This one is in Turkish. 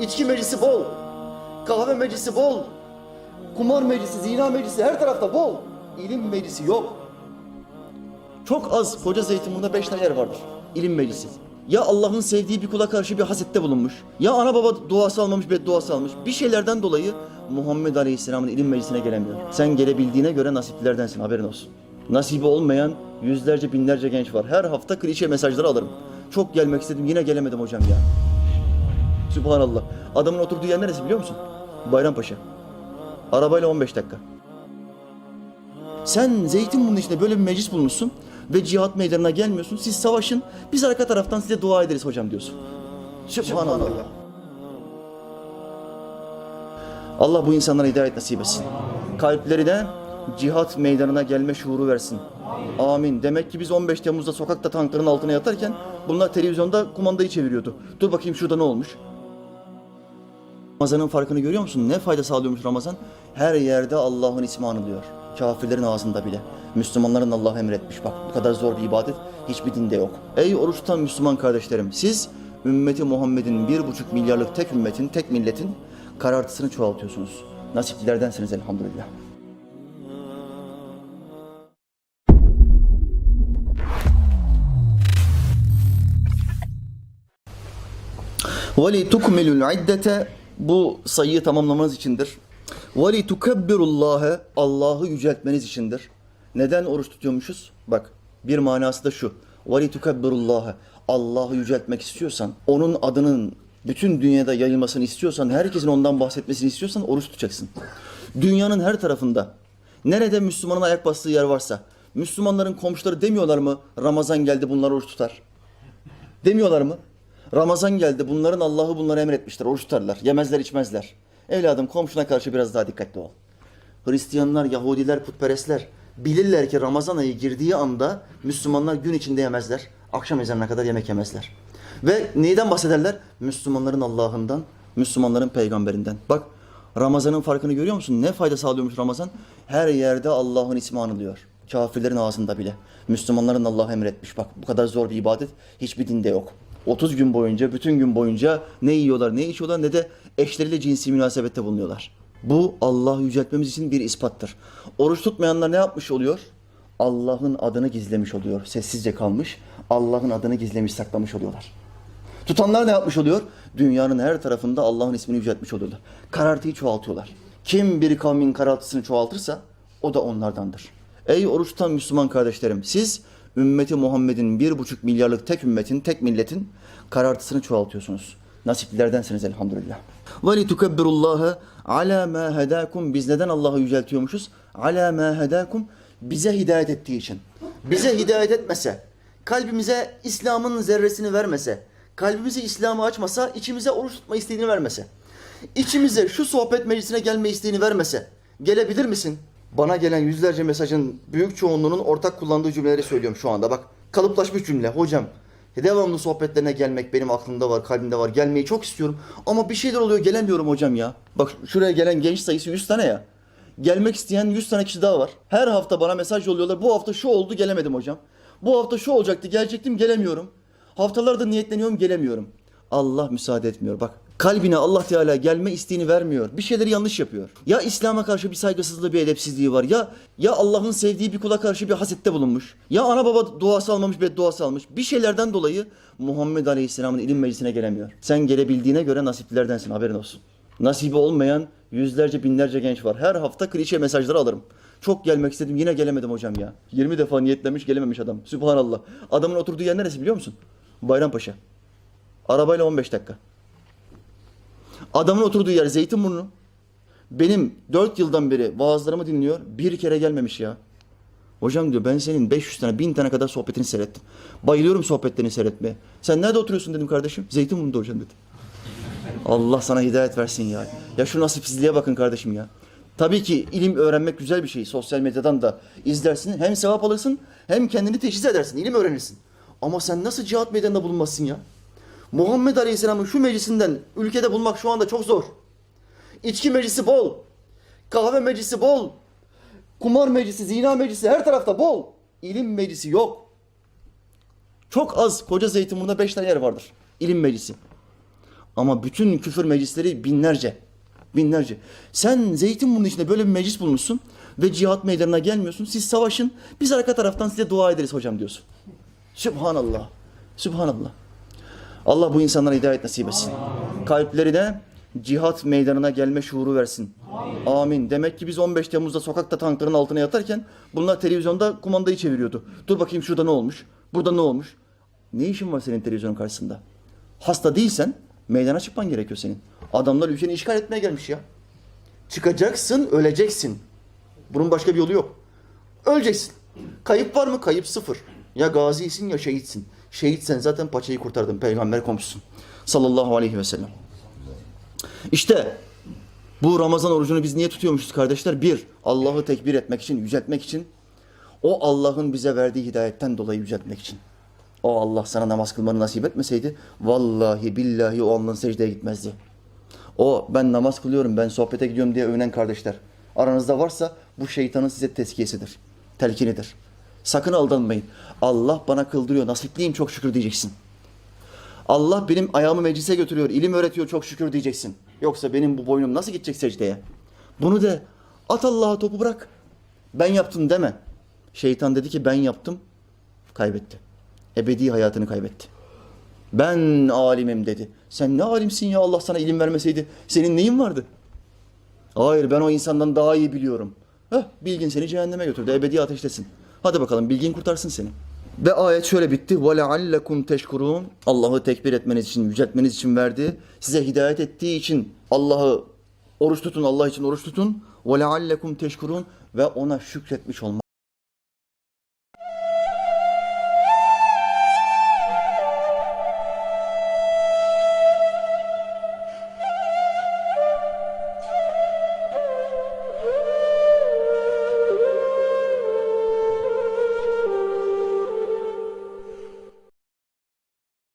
İçki meclisi bol. Kahve meclisi bol. Kumar meclisi, zina meclisi her tarafta bol. İlim meclisi yok. Çok az koca Zeytinburnu'nda beş tane yer vardır. İlim meclisi. Ya Allah'ın sevdiği bir kula karşı bir hasette bulunmuş. Ya ana baba duası almamış, bedduası almış. Bir şeylerden dolayı Muhammed Aleyhisselam'ın ilim meclisine gelemiyor. Sen gelebildiğine göre nasiplilerdensin haberin olsun. Nasibi olmayan yüzlerce binlerce genç var. Her hafta klişe mesajları alırım. Çok gelmek istedim yine gelemedim hocam ya. Sübhanallah. Adamın oturduğu yer neresi biliyor musun? Bayrampaşa. Arabayla 15 dakika. Sen Zeytinburnu içinde böyle bir meclis bulmuşsun ve cihat meydanına gelmiyorsun. Siz savaşın, biz arka taraftan size dua ederiz hocam diyorsun. Sübhanallah. Allah bu insanlara hidayet nasip etsin. Kalplerine cihat meydanına gelme şuuru versin. Amin. Demek ki biz 15 Temmuz'da sokakta tankların altına yatarken bunlar televizyonda kumandayı çeviriyordu. Dur bakayım şurada ne olmuş? Ramazan'ın farkını görüyor musun? Ne fayda sağlıyormuş Ramazan? Her yerde Allah'ın ismi anılıyor. Kafirlerin ağzında bile. Müslümanların Allah emretmiş. Bak bu kadar zor bir ibadet hiçbir dinde yok. Ey oruç tutan Müslüman kardeşlerim siz ümmeti Muhammed'in bir buçuk milyarlık tek ümmetin, tek milletin karartısını çoğaltıyorsunuz. Nasiplilerdensiniz elhamdülillah. وَلِتُكْمِلُ الْعِدَّةَ bu sayıyı tamamlamanız içindir. Vali tukebbirullâhe Allah'ı yüceltmeniz içindir. Neden oruç tutuyormuşuz? Bak bir manası da şu. Vali tukebbirullâhe Allah'ı yüceltmek istiyorsan, onun adının bütün dünyada yayılmasını istiyorsan, herkesin ondan bahsetmesini istiyorsan oruç tutacaksın. Dünyanın her tarafında, nerede Müslümanın ayak bastığı yer varsa, Müslümanların komşuları demiyorlar mı Ramazan geldi bunlar oruç tutar? Demiyorlar mı? Ramazan geldi. Bunların Allah'ı bunlara emretmiştir. Oruç tutarlar. Yemezler, içmezler. Evladım komşuna karşı biraz daha dikkatli ol. Hristiyanlar, Yahudiler, putperestler bilirler ki Ramazan ayı girdiği anda Müslümanlar gün içinde yemezler. Akşam ezanına kadar yemek yemezler. Ve neyden bahsederler? Müslümanların Allah'ından, Müslümanların peygamberinden. Bak Ramazan'ın farkını görüyor musun? Ne fayda sağlıyormuş Ramazan? Her yerde Allah'ın ismi anılıyor. Kafirlerin ağzında bile. Müslümanların Allah emretmiş. Bak bu kadar zor bir ibadet hiçbir dinde yok. 30 gün boyunca, bütün gün boyunca ne yiyorlar, ne içiyorlar ne de eşleriyle cinsi münasebette bulunuyorlar. Bu Allah yüceltmemiz için bir ispattır. Oruç tutmayanlar ne yapmış oluyor? Allah'ın adını gizlemiş oluyor. Sessizce kalmış. Allah'ın adını gizlemiş, saklamış oluyorlar. Tutanlar ne yapmış oluyor? Dünyanın her tarafında Allah'ın ismini yüceltmiş oluyorlar. Karartıyı çoğaltıyorlar. Kim bir kavmin karartısını çoğaltırsa o da onlardandır. Ey oruç tutan Müslüman kardeşlerim siz ümmeti Muhammed'in bir buçuk milyarlık tek ümmetin, tek milletin karartısını çoğaltıyorsunuz. Nasiplilerdensiniz elhamdülillah. Ve li tukebbirullaha ala ma hedakum. Biz neden Allah'ı yüceltiyormuşuz? Ala ma hedakum. Bize hidayet ettiği için. Bize hidayet etmese, kalbimize İslam'ın zerresini vermese, kalbimizi İslam'a açmasa, içimize oruç tutma isteğini vermese, içimize şu sohbet meclisine gelme isteğini vermese, gelebilir misin? Bana gelen yüzlerce mesajın büyük çoğunluğunun ortak kullandığı cümleleri söylüyorum şu anda. Bak kalıplaşmış cümle. Hocam devamlı sohbetlerine gelmek benim aklımda var, kalbimde var. Gelmeyi çok istiyorum ama bir şeyler oluyor gelemiyorum hocam ya. Bak şuraya gelen genç sayısı 100 tane ya. Gelmek isteyen 100 tane kişi daha var. Her hafta bana mesaj yolluyorlar. Bu hafta şu oldu gelemedim hocam. Bu hafta şu olacaktı gelecektim gelemiyorum. Haftalarda niyetleniyorum gelemiyorum. Allah müsaade etmiyor bak. Kalbine Allah Teala gelme isteğini vermiyor. Bir şeyleri yanlış yapıyor. Ya İslam'a karşı bir saygısızlığı, bir edepsizliği var. Ya ya Allah'ın sevdiği bir kula karşı bir hasette bulunmuş. Ya ana baba duası almamış, bedduası almış. Bir şeylerden dolayı Muhammed Aleyhisselam'ın ilim meclisine gelemiyor. Sen gelebildiğine göre nasiplilerdensin haberin olsun. Nasibi olmayan yüzlerce binlerce genç var. Her hafta klişe mesajları alırım. Çok gelmek istedim yine gelemedim hocam ya. 20 defa niyetlemiş gelememiş adam. Sübhanallah. Adamın oturduğu yer neresi biliyor musun? Bayrampaşa. Arabayla 15 dakika. Adamın oturduğu yer Zeytinburnu. Benim 4 yıldan beri vaazlarımı dinliyor. Bir kere gelmemiş ya. Hocam diyor ben senin 500 tane 1000 tane kadar sohbetini seyrettim. Bayılıyorum sohbetlerini seyretmeye. Sen nerede oturuyorsun dedim kardeşim. Zeytinburnu'da hocam dedi. Allah sana hidayet versin ya. Ya şu nasipsizliğe bakın kardeşim ya. Tabii ki ilim öğrenmek güzel bir şey. Sosyal medyadan da izlersin. Hem sevap alırsın hem kendini teşhis edersin. ilim öğrenirsin. Ama sen nasıl cihat meydanında bulunmazsın ya? Muhammed Aleyhisselam'ın şu meclisinden ülkede bulmak şu anda çok zor. İçki meclisi bol. Kahve meclisi bol. Kumar meclisi, zina meclisi her tarafta bol. İlim meclisi yok. Çok az koca Zeytinburnu'nda beş tane yer vardır. İlim meclisi. Ama bütün küfür meclisleri binlerce. Binlerce. Sen Zeytinburnu içinde böyle bir meclis bulmuşsun ve cihat meydanına gelmiyorsun. Siz savaşın. Biz arka taraftan size dua ederiz hocam diyorsun. Sübhanallah. Sübhanallah. Allah bu insanlara hidayet nasip etsin. Kalplerine cihat meydanına gelme şuuru versin. Amin. Demek ki biz 15 Temmuz'da sokakta tankların altına yatarken bunlar televizyonda kumandayı çeviriyordu. Dur bakayım şurada ne olmuş? Burada ne olmuş? Ne işin var senin televizyonun karşısında? Hasta değilsen meydana çıkman gerekiyor senin. Adamlar ülkeni işgal etmeye gelmiş ya. Çıkacaksın, öleceksin. Bunun başka bir yolu yok. Öleceksin. Kayıp var mı? Kayıp sıfır. Ya gazisin ya şehitsin. Şehitsen zaten paçayı kurtardın. Peygamber komşusun. Sallallahu aleyhi ve sellem. İşte bu Ramazan orucunu biz niye tutuyormuşuz kardeşler? Bir, Allah'ı tekbir etmek için, yüceltmek için. O Allah'ın bize verdiği hidayetten dolayı yüceltmek için. O Allah sana namaz kılmanı nasip etmeseydi vallahi billahi o Allah'ın secdeye gitmezdi. O ben namaz kılıyorum, ben sohbete gidiyorum diye övünen kardeşler. Aranızda varsa bu şeytanın size tezkiyesidir, telkinidir. Sakın aldanmayın. Allah bana kıldırıyor, nasipliyim çok şükür diyeceksin. Allah benim ayağımı meclise götürüyor, ilim öğretiyor çok şükür diyeceksin. Yoksa benim bu boynum nasıl gidecek secdeye? Bunu de at Allah'a topu bırak. Ben yaptım deme. Şeytan dedi ki ben yaptım, kaybetti. Ebedi hayatını kaybetti. Ben alimim dedi. Sen ne alimsin ya Allah sana ilim vermeseydi senin neyin vardı? Hayır ben o insandan daha iyi biliyorum. Heh, bilgin seni cehenneme götürdü. Ebedi ateştesin. Hadi bakalım bilgin kurtarsın seni. Ve ayet şöyle bitti. وَلَعَلَّكُمْ teşkurun. Allah'ı tekbir etmeniz için, yüceltmeniz için verdi. Size hidayet ettiği için Allah'ı oruç tutun, Allah için oruç tutun. وَلَعَلَّكُمْ teşkurun. Ve ona şükretmiş olmak